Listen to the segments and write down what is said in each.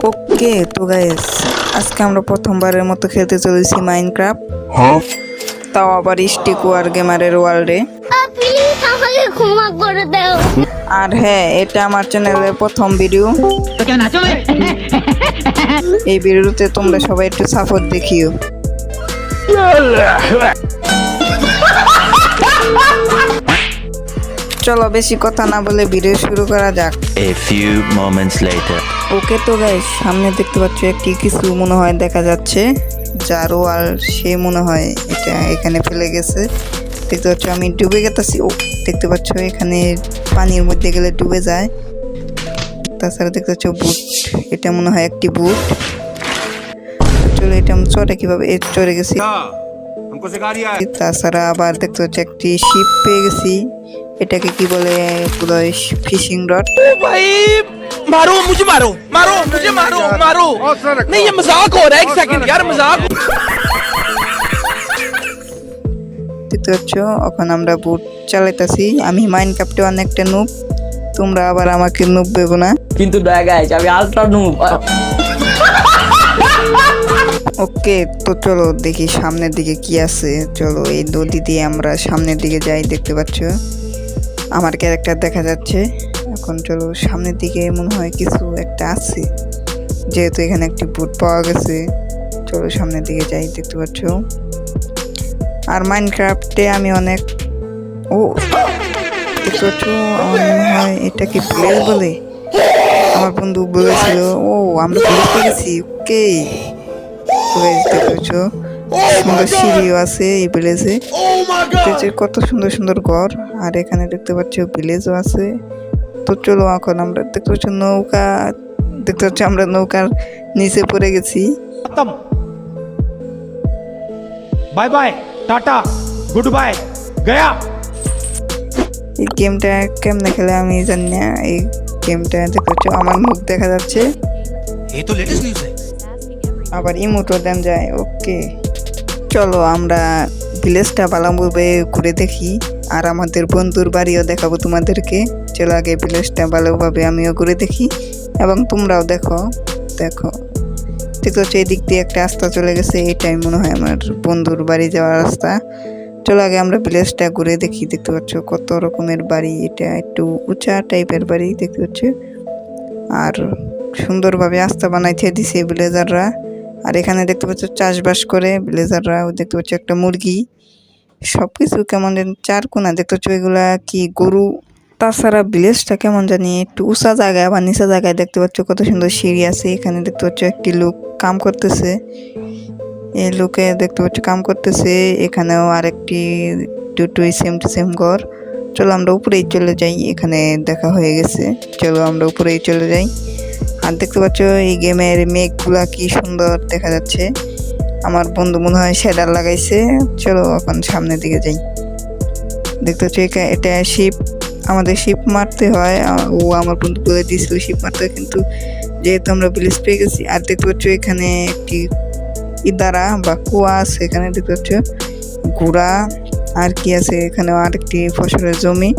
ওকে তো গাইস আজকে আমরা প্রথমবারের মতো খেলতে চলেছি মাইনক্রাফট হ্যাঁ। তাও আবার স্টিক ওয়ার গেমারের ওয়ার্ল্ডে আর হ্যাঁ এটা আমার চ্যানেলের প্রথম ভিডিও এই ভিডিওতে তোমরা সবাই একটু সাপোর্ট দেখিও। চলো বেশি কথা না বলে ভিডিও শুরু করা যাক। A few moments later okay তো গাইস সামনে দেখতে পাচ্ছ একটি কিছু মনে হয় দেখা যাচ্ছে। যারও আর সে মনে হয় এটা এখানে ফেলে গেছে। দেখতে পাচ্ছ আমি ডুবে গেতেছি। ও দেখতে পাচ্ছ এখানে পানির মধ্যে গেলে ডুবে যায়। তাছাড়া দেখতে পাচ্ছ বুট এটা মনে হয় একটি বুট চলে এটা আমি চরে কীভাবে চড়ে গেছি। তাছাড়া আবার দেখতে পাচ্ছি একটি শিপ পেয়ে গেছি। এটাকে কি বলে পুরো ফিশিং রড भाई मारो मुझे मारो मारो मुझे मारो मारो नहीं ये मजाक हो रहा है एक सेकंड यार मजाक দেখতে পাচ্ছ এখন আমরা বুট চালাইতেছি আমি মাইন্ড ক্রাফটে অনেকটা নুব তোমরা আবার আমাকে নুব ভেবো না কিন্তু দয়া গাইস আমি আলট্রা নুব ওকে তো চলো দেখি সামনের দিকে কি আছে চলো এই নদী দিয়ে আমরা সামনের দিকে যাই দেখতে পাচ্ছ আমার ক্যারেক্টার দেখা যাচ্ছে। এখন চলো, সামনের দিকে মনে হয় কিছু একটা আছে। যেহেতু এখানে একটি বুট পাওয়া গেছে, চলো সামনের দিকে যাই, দেখতে পাচ্ছ? আর মাইনক্রাফটে আমি অনেক ও, দেখতে পাচ্ছ? আমার মনে হয় এটা কি প্লেস বলে? আমার বন্ধু বলেছিল, ও, আমরা প্লেস পেয়ে গেছি ওকে দেখতে পাচ্ছ? সুন্দর সিঁড়িও আছে এই ভিলেজে কত সুন্দর সুন্দর ঘর। আর এখানে দেখতে পাচ্ছি ভিলেজও আছে। তো চলো এখন আমরা দেখতে পাচ্ছি নৌকা। দেখতে পাচ্ছি আমরা নৌকার নিচে পড়ে গেছি। Bye bye tata good bye Gaya এই গেমটা কেমনে খেলে আমি জানি না। এই গেমটা দেখতে পাচ্ছি আমার মুখ দেখা যাচ্ছে। এই তো লেটেস্ট নিউজ আবার ইমোটও দেন যায় ওকে। চলো আমরা ভিলেজটা ভালোভাবে ঘুরে দেখি। আর আমাদের বন্ধুর বাড়িও দেখাবো তোমাদেরকে। চলো আগে ভিলেজটা ভালোভাবে আমিও ঘুরে দেখি। এবং তোমরাও দেখো দেখো। ঠিক হচ্ছে এদিক দিয়ে একটা রাস্তা চলে গেছে। এটাই মনে হয় আমার বন্ধুর বাড়ি যাওয়ার রাস্তা। চলো আগে আমরা ভিলেজটা ঘুরে দেখি। দেখতে পাচ্ছ কত রকমের বাড়ি। এটা একটু উঁচা টাইপের বাড়ি, দেখতে পাচ্ছ। আর সুন্দরভাবে আস্থা বানাইতে দিছে ভিলেজাররা। আর এখানে দেখতে পাচ্ছ চাষবাস করে ভিলেজাররা দেখতে পাচ্ছ একটা মুরগি। সব কিছু কেমন যেন চার কোনা, দেখতে পাচ্ছ এগুলা কি গরু। তাছাড়া ভিলেজটা কেমন জানি একটু উঁচা জায়গায় আবার নিচা জায়গায় দেখতে পাচ্ছ কত সুন্দর সিঁড়ি আছে। এখানে দেখতে পাচ্ছ একটি লোক কাম করতেছে। এই লোকে দেখতে পাচ্ছ কাম করতেছে। এখানেও আরেকটি দুটোই সেম টু সেম ঘর। চলো আমরা উপরেই চলে যাই। এখানে দেখা হয়ে গেছে। চলো আমরা উপরেই চলে যাই। আর দেখতে পাচ্ছ এই গেমের মেঘগুলা কি সুন্দর দেখা যাচ্ছে। আমার বন্ধু মনে হয় শেডার লাগাইছে। চলো এখন সামনের দিকে যাই। দেখতে পাচ্ছ এটা শিপ আমাদের শিপ মারতে হয়। ও আমার বন্ধু বলে দিয়েছিল শিপ মারতে হয়, কিন্তু যেহেতু আমরা বিলিজ পেয়ে গেছি, আর দেখতে পাচ্ছ এখানে একটি ইদারা বা কুয়া আছে এখানে, দেখতে পাচ্ছ। ঘোড়া, আর কি আছে এখানে আরেকটি ফসলের জমি।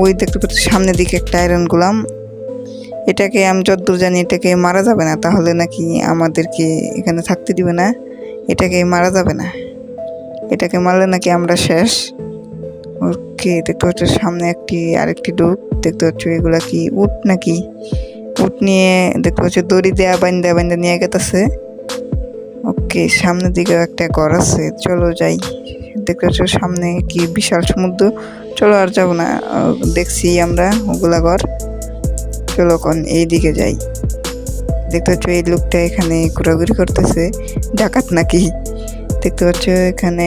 ওই দেখতে পাচ্ছ সামনের দিকে একটা আয়রন গোলাম। এটাকে আমি যতদূর জানি এটাকে মারা যাবে না, তাহলে নাকি আমাদেরকে এখানে থাকতে দিবে না? এটাকে মারা যাবে না। এটাকে মারলে নাকি আমরা শেষ। ওকে, দেখতে পাচ্ছ সামনে একটি, আরেকটি ডুব। দেখতে পাচ্ছ এগুলা কি উট নাকি? উট নিয়ে দেখতে পাচ্ছ দড়ি দেয়া বাইন্দা বাইন্দা নিয়ে গেতেছে। ওকে, সামনের দিকে একটা ঘর আছে। চলো যাই। দেখতে পাচ্ছ সামনে কি বিশাল সমুদ্র। চলো আর যাব না। দেখছি আমরা ওগুলা ঘর। চলো কোন এই দিকে যাই। দেখতে পাচ্ছ, এই লোকটা এখানে ঘোরাঘুরি করতেছে। ডাকাত নাকি? দেখতে পাচ্ছ, এখানে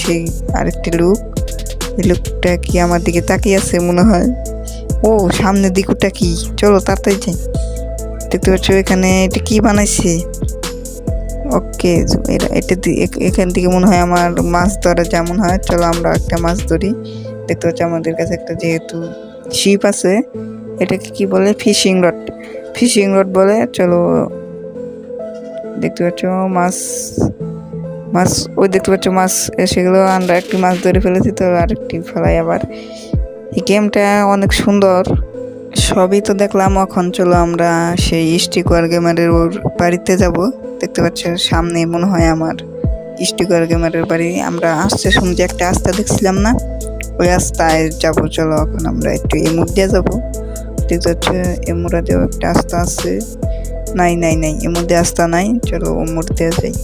সেই আরেকটি লোক। এই লোকটা কি আমার দিকে তাকিয়ে আছে মনে হয়? ও, সামনের দিকটা কি? চলো তাড়াতাড়ি যাই। দেখতে পাচ্ছ, এখানে এটা কি বানাইছে? ওকে এটা এখান থেকে মনে হয় আমার মাছ ধরা যেমন হয়। চলো আমরা একটা মাছ ধরি। দেখতে পাচ্ছি, আমাদের কাছে একটা যেহেতু শিপ আছে। এটাকে কি বলে? Fishing rod. ফিশিং রড বলে, চলো। দেখতে পাচ্ছ, মাছ মাছ, ওই দেখতে পাচ্ছ, মাছ সেগুলো আমরা একটি মাছ ধরে ফেলেছি, তো আরেকটি ফেলাই আবার। এই গেমটা অনেক সুন্দর। সবই তো দেখলাম, এখন চলো আমরা সেই স্টিকার গেমারের ওর বাড়িতে যাব। দেখতে পাচ্ছ, সামনে মনে হয় আমার স্টিকার গেমারের বাড়ি। আমরা আসছে শুনছি একটা আস্তা দেখছিলাম না? ওই রাস্তায় যাব, চলো। এখন আমরা একটু এমুর দিয়ে যাব। দেখতে পাচ্ছ এমুরাতেও একটা আস্তা আছে। নাই নাই নাই মধ্যে আস্তা নাই, চলো ওমর দিয়ে যাই।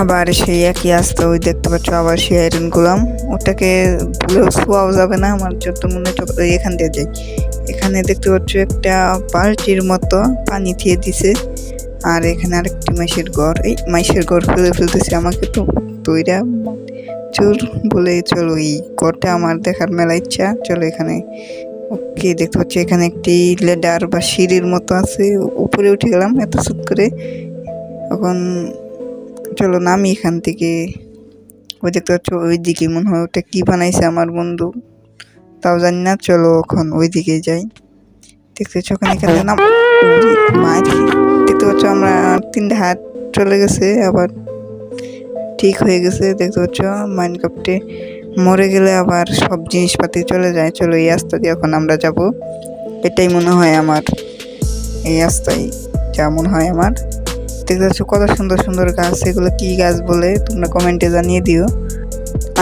আবার সেই একই আস্তা ওই দেখতে পাচ্ছ, আবার সেই আয়রন করলাম ওটাকে ভুলেও শোয়াও যাবে না, আমার যত মনে হচ্ছে ওই এখান দিয়ে যাই। এখানে দেখতে পাচ্ছ, একটা বালতির মতো পানি দিয়ে দিছে। আর এখানে আরেকটি মাইসের ঘর। এই মাইসের ঘর ফেলে ফেলতেছে আমাকে তো তৈরা চল বলে চলো, এই ঘরটা আমার দেখার মেলা ইচ্ছা। চলো এখানে ওকে দেখতে পাচ্ছি এখানে একটি লেডার বা সিঁড়ির মতো আছে। উপরে উঠে গেলাম এত সুত করে। এখন চলো নামি এখান থেকে। ওই দেখতে পাচ্ছ ওই দিকে মনে হয় ওটা কী বানাইছে আমার বন্ধু। তাও জানি না, চলো এখন ওই দিকে যাই। দেখতে পাচ্ছ ওখানে এখানে নাম দেখতে পাচ্ছ, আমরা তিনটে হাত চলে গেছে, আবার ঠিক হয়ে গেছে। দেখতে পাচ্ছ মাইন্ড কাপটে মরে গেলে আবার সব জিনিসপাতি চলে যায়। চলো এই রাস্তা দিয়ে এখন আমরা যাব। এটাই মনে হয় আমার এই রাস্তায় যা মনে হয় আমার। দেখতে পাচ্ছ কত সুন্দর সুন্দর গাছ, এগুলো কি গাছ বলে তোমরা কমেন্টে জানিয়ে দিও।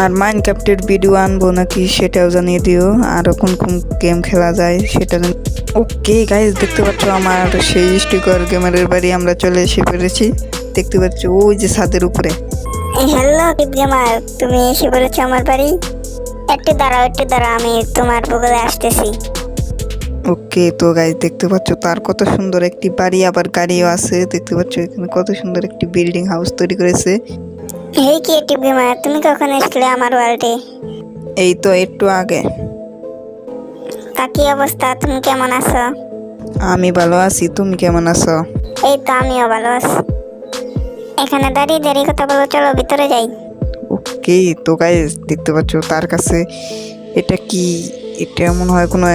আর মাইন্ড ক্রাফটের ভিডিও আনব নাকি সেটাও জানিয়ে দিও। আর কোন কোন গেম খেলা যায় সেটা ওকে গাইজ দেখতে পাচ্ছ আমার সেই স্টিকার গেমারের বাড়ি, আমরা চলে এসে পেরেছি দেখতে পাচ্ছ, ওই যে ছাদের উপরে। হ্যালো গেমার তুমি এসে পড়েছো আমার বাড়ি। একটু দাঁড়াও একটু দাঁড়াও আমি তোমার বগলে আসতেছি। ওকে তো গাইজ দেখতে পাচ্ছ তার কত সুন্দর একটি বাড়ি আবার গাড়িও আছে। দেখতে পাচ্ছ এখানে কত সুন্দর একটি বিল্ডিং হাউস তৈরি করেছে। হেই ক্রিয়েটিভ গেমার তুমি কখন এসলে আমার ওয়ার্ল্ডে এই তো একটু আগে। তা কি অবস্থা তুমি কেমন আছো? আমি ভালো আছি তুমি কেমন আছো? এই তো আমিও ভালো আছি। এখানে দাঁড়িয়ে দাঁড়িয়ে কথা বলো চলো ভিতরে যাই। ওকে তো গাইজ দেখতে পাচ্ছ তার কাছে এটা কি? এটা মনে হয় কোনো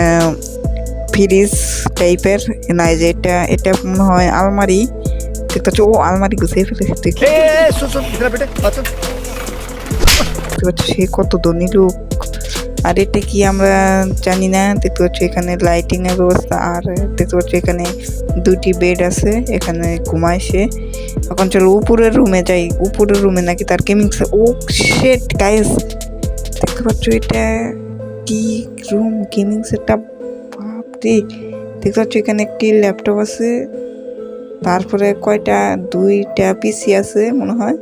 ফ্রিজ টাইপের না এই যে এটা এটা মনে হয় আলমারি। দেখতে পাচ্ছ ও আলমারি গুছিয়ে ফেলেছে দেখি দেখতে পাচ্ছ সে কত ধনী লোক। আর এটা কি আমরা জানি না দেখতে পাচ্ছ এখানে লাইটিং এর ব্যবস্থা আর দেখতে পাচ্ছ এখানে দুটি বেড আছে এখানে ঘুমায় সে। এখন চলো উপরের রুমে যাই। উপরের রুমে নাকি তার গেমিং ও শেট গাইস দেখতে পাচ্ছ এটা কি রুম গেমিং সেটআপ বাপরে! দেখতে পাচ্ছ এখানে একটি ল্যাপটপ আছে। তারপরে কয়টা? দুইটা পিসি আছে মনে হয়।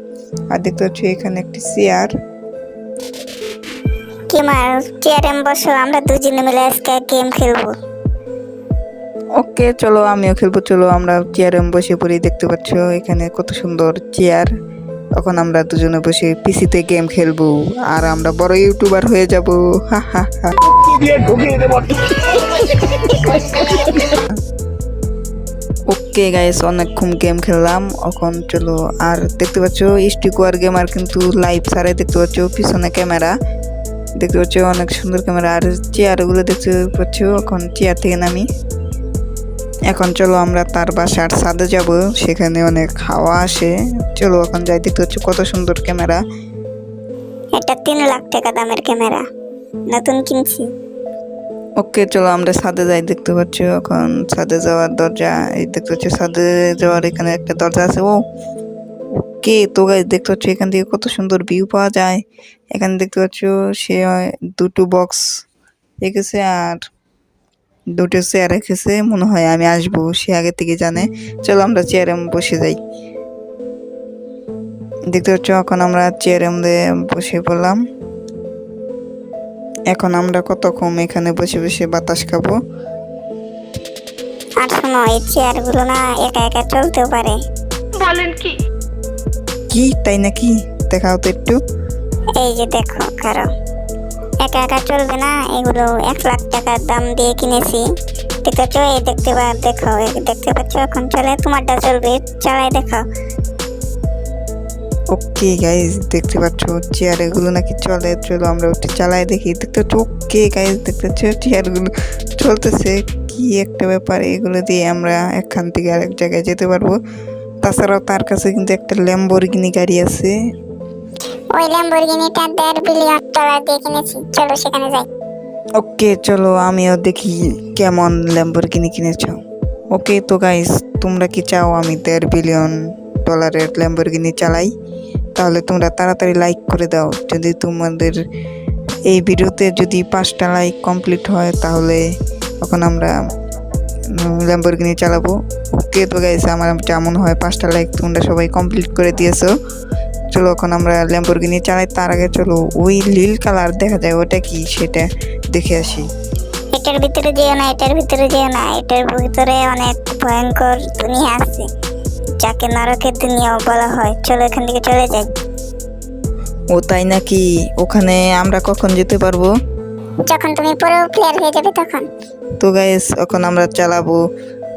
আর দেখতে পাচ্ছ এখানে একটি চেয়ার গেমার চেয়ারে বসো, আমরা দুজনে মিলে আজকে গেম খেলব। ওকে, চলো, আমিও খেলব, চলো, আমরা চেয়ারে বসে পড়ি, দেখতে পাচ্ছ এখানে কত সুন্দর চেয়ার তখন আমরা দুজনে বসে পিসিতে গেম খেলব, আর আমরা বড় ইউটিউবার হয়ে যাব, হা হা হা। ওকে গাইস অনেকক্ষণ গেম খেললাম, এখন চলো, আর দেখতে পাচ্ছ স্টিকোয়ার গেম আর কিন্তু লাইভ সারাই দেখতে পাচ্ছ, পিছনে ক্যামেরা দেখতে পাচ্ছ, অনেক সুন্দর ক্যামেরা আর চেয়ারগুলো দেখতে পাচ্ছ, এখন চেয়ার থেকে নামি। এখন চলো আমরা তার বাসার ছাদে যাব সেখানে অনেক হাওয়া আসে। চলো এখন যাই দেখতে পাচ্ছ কত সুন্দর ক্যামেরা। এটা তিন লাখ টাকা দামের ক্যামেরা নতুন কিনছি। ওকে চলো আমরা ছাদে যাই দেখতে পাচ্ছ এখন ছাদে যাওয়ার দরজা। এই দেখতে পাচ্ছ ছাদে যাওয়ার এখানে একটা দরজা আছে ও। ওকে তো গাইজ দেখতে পাচ্ছ এখান থেকে কত সুন্দর ভিউ পাওয়া যায়। এখানে দেখতে পাচ্ছ সে দুটো বক্স রেখেছে আর দুটো চেয়ার রেখেছে মনে হয় আমি আসব সে আগে থেকে জানে। চলো আমরা চেয়ারে বসে যাই। দেখতে পাচ্ছ এখন আমরা চেয়ারে মধ্যে বসে পড়লাম। এখন আমরা কতক্ষণ এখানে বসে বসে বাতাস খাব? আর শোনো এই চেয়ারগুলো না একা একা চলতেও পারে। বলেন কি তাই নাকি? দেখাও তো একটু। এই যে দেখো কারও। একা একা চলবে না, এগুলো এক লাখ টাকার দাম দিয়ে কিনেছি। দেখতে পাচ্ছ এই দেখতে পা, দেখো দেখতে পাচ্ছ, এখন চলে তোমারটা চলবে চালাই দেখো ওকে গাইজ দেখতে পাচ্ছ চেয়ার এগুলো নাকি চলে, চলো আমরা ওটা চালাই দেখি। দেখতে পাচ্ছ, ওকে গাইজ দেখতে পাচ্ছ, চেয়ারগুলো চলতেছে। কি একটা ব্যাপার, এগুলো দিয়ে আমরা এখান থেকে আরেক জায়গায় যেতে পারব। তাছাড়াও তার কাছে কিন্তু একটা ল্যাম্বরগিনি গাড়ি আছে। ওই ল্যাম্বরগিনিটা দেড় বিলিয়ন ডলার দিয়ে কিনেছি। চলো সেখানে যাই। ওকে, চলো, আমিও দেখি কেমন ল্যাম্বরগিনি কিনেছ। ওকে, তো গাইস তোমরা কি চাও আমি দেড় বিলিয়ন ডলারের ল্যাম্বরগিনি চালাই? তাহলে তোমরা তাড়াতাড়ি লাইক করে দাও। যদি তোমাদের এই ভিডিওতে যদি পাঁচটা লাইক কমপ্লিট হয়, তাহলে তখন আমরা ল্যাম্বরগিনি চালাবো। ওকে, তো গাইস আমার যেমন হয়, পাঁচটা লাইক তোমরা সবাই কমপ্লিট করে দিয়েছ। চলো এখন আমরা ল্যাম্বরগিনি চালাই তার আগে চলো ওই নীল কালার দেখা যায় ওটা কি? সেটা দেখে আসি। এটার ভিতরে যেও না এটার ভিতরে যেও না এটার ভিতরে অনেক ভয়ঙ্কর দুনিয়া আছে যাকে নরকের দুনিয়াও বলা হয়। চলো এখান থেকে চলে যাই। ও তাই নাকি? ওখানে আমরা কখন যেতে পারব? যখন তুমি পুরো প্লেয়ার হয়ে যাবে তখন। তো গাইস এখন আমরা চালাবো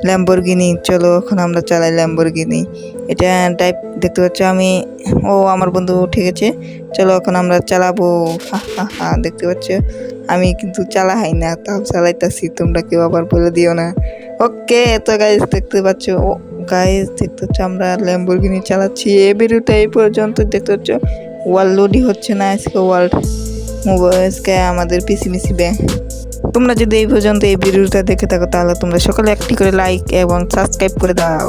ল্যাম্বরগিনি চলো এখন আমরা চালাই ল্যাম্বরগিনি এটা টাইপ দেখতে পাচ্ছ আমি, ও আমার বন্ধু ঠেকেছে চলো এখন আমরা চালাবো। হা হা হা, দেখতে পাচ্ছ? আমি কিন্তু চালা হয় না, তাও চালাইতেছি, তোমরা কেউ আবার বলে দিও না। ওকে, তো গাইজ দেখতে পাচ্ছ? ও গাইজ দেখতে পাচ্ছ, আমরা ল্যাম্বরগিনি চালাচ্ছি। এ ভিডিওটা এই পর্যন্ত দেখতে পাচ্ছ? ওয়াল লোডই হচ্ছে না, আজকে ওয়ার্ল্ড আজকে আমাদের পিসি মিসি ব্যাং তোমরা যদি এই পর্যন্ত এই ভিডিওটা দেখে থাকো, তাহলে তোমরা সকলে একটি করে লাইক এবং সাবস্ক্রাইব করে দাও।